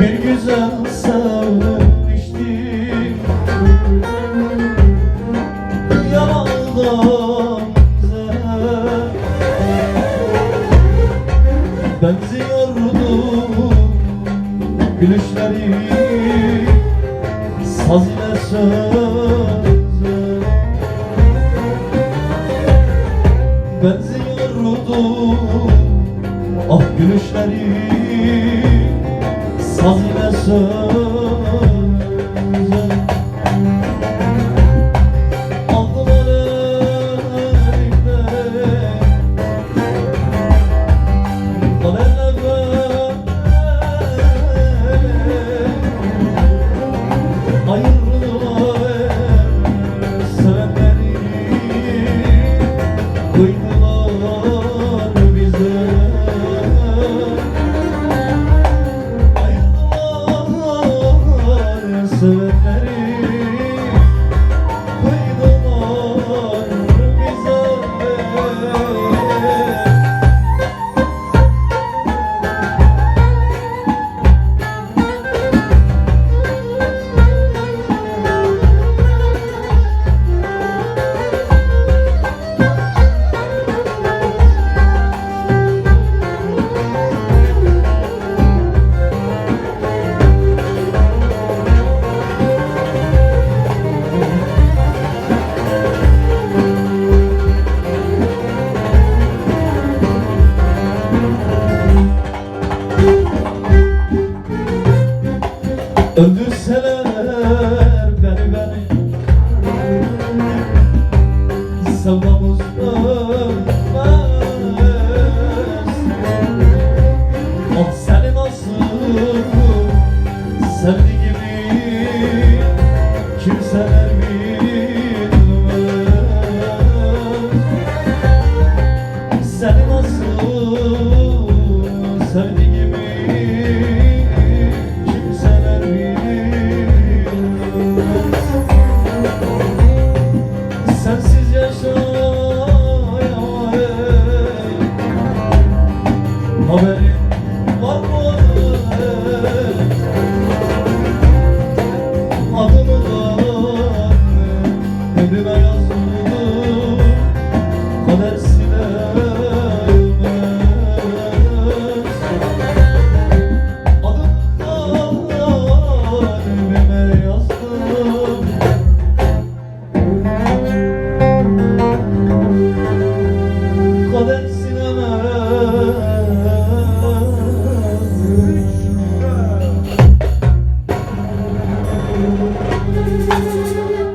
bir güzel sevmiştim Yalandan Benziyordum gülüşleri. Saz ile sözü. Benziyordum ah gülüşleri. Saz ile söze Sevdamız ölmez Ah seni nasıl sevdiğimi Kimseler